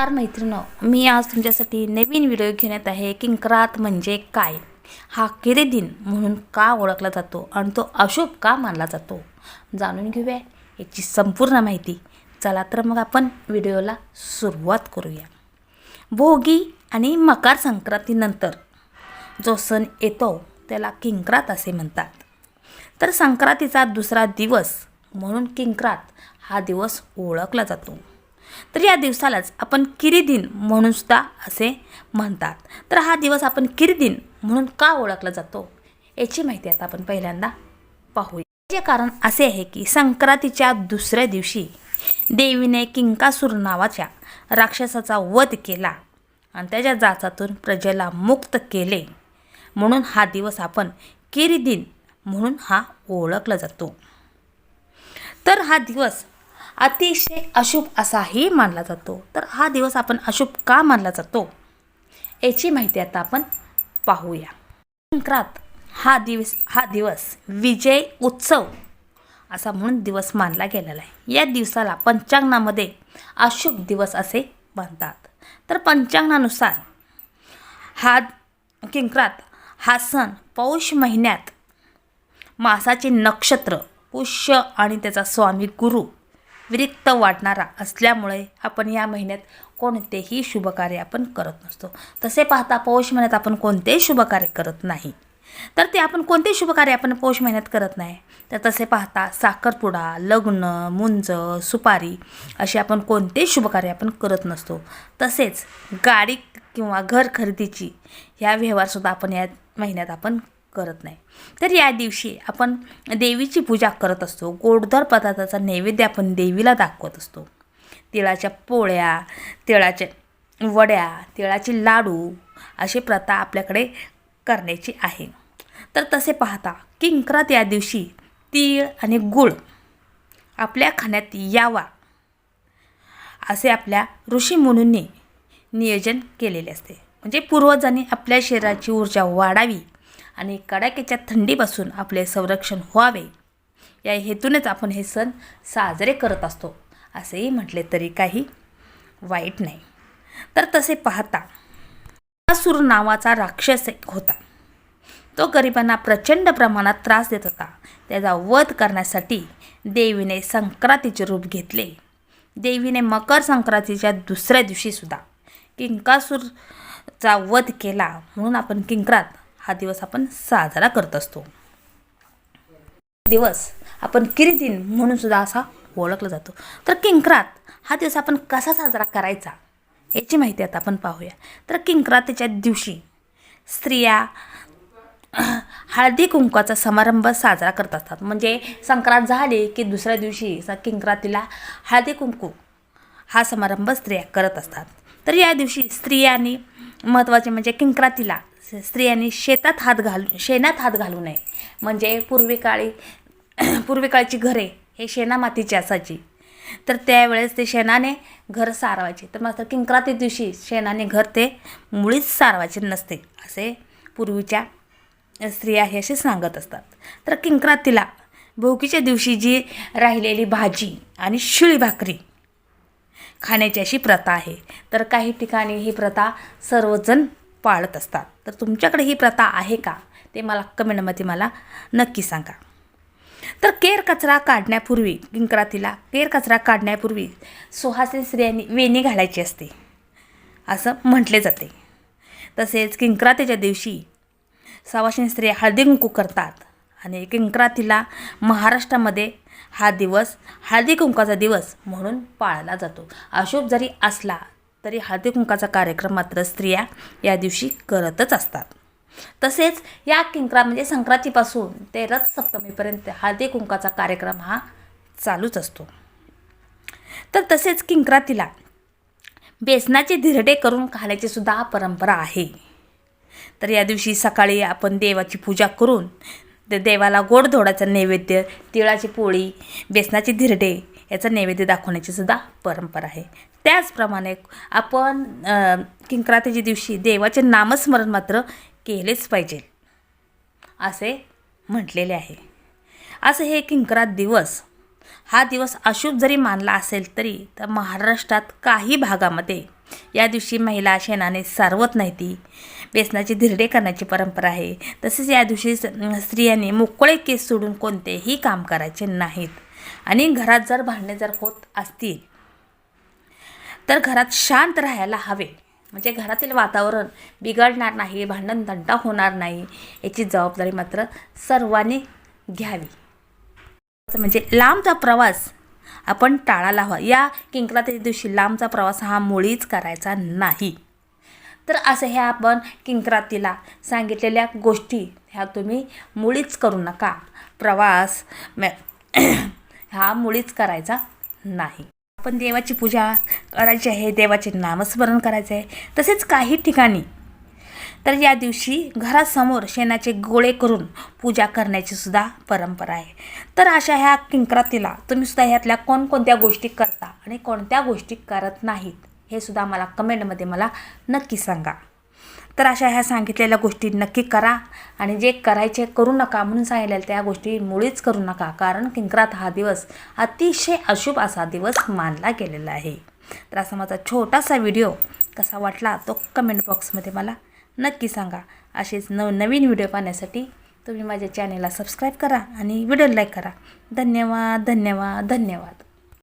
नमस्कार मैत्रिणो मी आज तुमच्यासाठी नवीन व्हिडिओ घेऊन येत आहे किंक्रात म्हणजे काय? हा किरे दिन म्हणून का ओळखला जातो आणि तो अशुभ का मानला जातो? जाणून घेऊया याची संपूर्ण माहिती. चला तर मग आपण व्हिडिओला सुरुवात करूया. भोगी आणि मकर संक्रांतीनंतर जो सण येतो त्याला किंक्रात असे म्हणतात. तर संक्रांतीचा दुसरा दिवस म्हणून किंक्रात हा दिवस ओळखला जातो. तर या दिवसालाच आपण किरीदिन म्हणून सुद्धा असे म्हणतात. तर हा दिवस आपण किरीदिन म्हणून का ओळखला जातो? याची माहिती आता आपण पहिल्यांदा पाहूया. याचे कारण असे आहे की संक्रांतीच्या दुसऱ्या दिवशी देवीने किंकासूर नावाच्या राक्षसाचा वध केला आणि त्याच्या जाचातून प्रजेला मुक्त केले. म्हणून हा दिवस आपण किरीदिन म्हणून हा ओळखला जातो. तर हा दिवस अतिशय अशुभ असाही मानला जातो. तर हा दिवस आपण अशुभ का मानला जातो? याची माहिती आता आपण पाहूया. संक्रांत हा दिवस हा दिवस विजय उत्सव असा म्हणून दिवस मानला गेलेला आहे. या दिवसाला पंचांगणामध्ये अशुभ दिवस असे म्हणतात. तर पंचांगणानुसार हा किंक्रात हा सण पौष महिन्यात मासाचे नक्षत्र पुष्य आणि त्याचा स्वामी गुरु विरिक्त वाटणारा असल्यामुळे आपण या महिन्यात कोणतेही शुभकार्य आपण करत नसतो. तसे पाहता पौष महिन्यात आपण कोणतेही शुभकार्य करत नाही. तर ते आपण कोणतेही शुभकार्य आपण पौष महिन्यात करत नाही. तर तसे पाहता साखरपुडा लग्न मुंज सुपारी असे आपण कोणतेही शुभकार्य आपण करत नसतो. तसेच गाडी किंवा घर खरेदीची ह्या व्यवहारसुद्धा आपण या महिन्यात आपण करत नाही. तर या दिवशी आपण देवीची पूजा करत असतो. गोडधर पदार्थाचा नैवेद्य आपण देवीला दाखवत असतो. तिळाच्या पोळ्या तिळाच्या वड्या तिळाचे लाडू अशी प्रथा आपल्याकडे करण्याची आहे. तर तसे पाहता किंकरात या दिवशी तीळ आणि गूळ आपल्या खाण्यात यावा असे आपल्या ऋषीमुनींनी नियोजन केलेले असते. म्हणजे पूर्वजांनी आपल्या शरीराची ऊर्जा वाढावी आणि कडाक्याच्या थंडीपासून आपले संरक्षण व्हावे. या हेतूनच आपण हे सण साजरे करत असतो. असेही म्हटले तरी काही वाईट नाही. तर तसे पाहता असूर नावाचा राक्षस होता. तो गरिबांना प्रचंड प्रमाणात त्रास देत होता. त्याचा वध करण्यासाठी देवीने संक्रांतीचे रूप घेतले. देवीने मकर संक्रांतीच्या दुसऱ्या दिवशीसुद्धा किंकासूरचा वध केला म्हणून आपण किंक्रात हा दिवस आपण साजरा करत असतो. दिवस आपण किरीदिन म्हणून सुद्धा असा ओळखला जातो. तर किंक्रात हा दिवस आपण कसा साजरा करायचा याची माहिती आता आपण पाहूया. तर किंक्रातीच्या दिवशी स्त्रिया हळदी कुंकवाचा समारंभ साजरा करत असतात. म्हणजे संक्रांत झाली की दुसऱ्या दिवशी किंक्रातीला हळदी कुंकू हा समारंभ स्त्रिया करत असतात. तर या दिवशी स्त्रियांनी महत्त्वाचे म्हणजे किंक्रातीला स्त्रियांनी शेतात हात घालू शेणात हात घालू नये. म्हणजे पूर्वी काळी पूर्वी काळची घरे हे शेणामातीची असायची. तर त्यावेळेस ते शेणाने घर सारवायचे. तर मात्र किंक्राती दिवशी शेणाने घर ते मुळीच सारवायचे नसते असे पूर्वीच्या स्त्रिया हे असे सांगत असतात. तर किंक्रातीला भोकीच्या दिवशी जी राहिलेली भाजी आणि शिळी भाकरी खाण्याची अशी प्रथा आहे. तर काही ठिकाणी ही प्रथा सर्वजण पाळत असतात. तर तुमच्याकडे ही प्रथा आहे का? ते मला कमेंटमध्ये मला नक्की सांगा. तर केर कचरा काढण्यापूर्वी किंकरातीला केर कचरा काढण्यापूर्वी सुहासिनी स्त्रियांनी वेणी घालायची असते. असं म्हटले जाते. तसेच किंकरातीच्या दिवशी सवाशिनी स्त्रिया हळदी कुंकू करतात आणि किंकरातीला महाराष्ट्रामध्ये हा दिवस हळदी कुंकाचा दिवस म्हणून पाळला जातो. अशुभ जरी असला तरी हळदी कुंकाचा कार्यक्रम मात्र स्त्रिया या दिवशी करतच असतात. तसेच या किंकरा म्हणजे संक्रांतीपासून ते रथ सप्तमीपर्यंत हळदी कुंकाचा कार्यक्रम हा चालूच असतो. तर तसेच किंक्रातीला बेसनाचे धिरडे करून खाण्याची सुद्धा परंपरा आहे. तर या दिवशी सकाळी आपण देवाची पूजा करून ते देवाला गोडधोडाचा नैवेद्य तिळाची पोळी बेसनाचे धिरडे याचा नैवेद्य दाखवण्याची सुद्धा परंपरा आहे. त्याचप्रमाणे आपण किंक्रातीच्या दिवशी देवाचे नामस्मरण मात्र केलेच पाहिजे. असे म्हटलेले आहे. असं हे किंक्रात दिवस हा दिवस अशुभ जरी मानला असेल तरी तर महाराष्ट्रात काही भागामध्ये या दिवशी महिला शेणाने सारवत नाही ती. बेसनाची धिरडे करण्याची परंपरा आहे. तसेच या दिवशी स्त्रियांनी मोकळे केस सोडून कोणतेही काम करायचे नाहीत. आणि घरात जर भांडणे जर होत असतील तर घरात शांत राहायला हवे. म्हणजे घरातील वातावरण बिघडणार नाही भांडण दंडा होणार नाही याची जबाबदारी मात्र सर्वांनी घ्यावी. म्हणजे लांबचा प्रवास आपण टाळायला हवा. या किंक्रातीच्या दिवशी लांबचा प्रवास हा मुळीच करायचा नाही. तर असं हे आपण किंक्रातीला सांगितलेल्या गोष्टी ह्या तुम्ही मुळीच करू नका. प्रवास मॅ हा मुळीच करायचा नाही. आपण देवाची पूजा करायची आहे देवाचे नामस्मरण करायचे आहे तसेच काही ठिकाणी. तर या दिवशी घरासमोर शेणाचे गोळे करून पूजा करण्याची सुद्धा परंपरा आहे. तर अशा ह्या किंक्रातीला तुम्ही सुद्धा ह्यातल्या कोणकोणत्या गोष्टी करता आणि कोणत्या गोष्टी करत नाहीत हे सुद्धा मला कमेंटमध्ये मला नक्की सांगा. तर अशा ह्या सांगितलेल्या गोष्टी नक्की करा. आणि जे करायचे करू नका म्हणून सांगितलेल्या त्या गोष्टी मुळीच करू नका. कारण किंकरात हा दिवस अतिशय अशुभ असा दिवस मानला गेलेला आहे. तर असा माझा छोटासा व्हिडिओ कसा वाटला तो कमेंट बॉक्समध्ये मला नक्की सांगा. असेच नव नवीन व्हिडिओ पाहण्यासाठी तुम्ही माझ्या चॅनेलला सबस्क्राईब करा आणि व्हिडिओ लाईक करा. धन्यवाद धन्यवाद धन्यवाद.